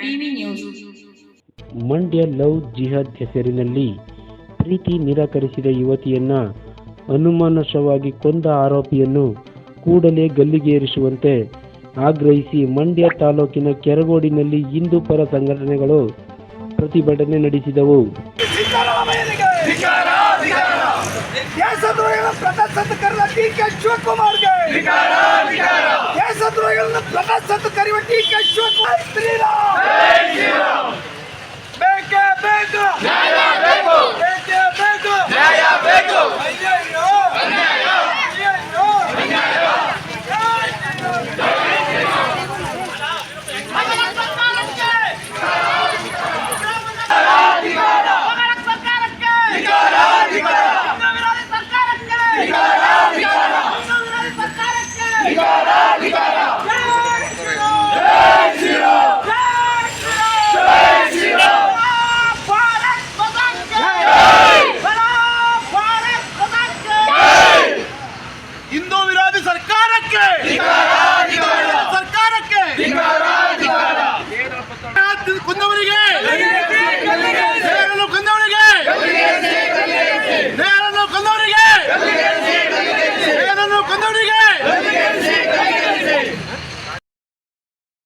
TV news. Mandya love ಜಿಹಾದ್ ಹೆಸರಿನಲ್ಲಿ ಪ್ರೀತಿ ನಿರಾಕರಿಸಿದ ಯುವತಿಯನ್ನ ಅನುಮಾನಶವಾಗಿ ಕೊಂದ ಆರೋಪಿಯನ್ನು ಕೂಡಲೇ ಗಲ್ಲಿಗೇರಿಸುವಂತೆ ಆಗ್ರಹಿಸಿ ಮಂಡ್ಯ ತಾಲೂಕಿನ ಕೆರಗೋಡಿನಲ್ಲಿ ಹಿಂದೂ ಪರ ಸಂಘಟನೆಗಳು ಪ್ರತಿಭಟನೆ ನಡೆಸಿದವು. ಶಿವಕುಮಾರ್ಗೆ. ದೇಶದ್ರೋಹಿಗಳನ್ನು ಅಂತ ಕರೆಯುವ ಟಿ ಕೆ ಶಿವಕುಮಾರ್ ಶ್ರೀರಾಮ್. ಸರ್ಕಾರಕ್ಕೆ ಸರ್ಕಾರಕ್ಕೆ ಕುಂದವರಿಗೆ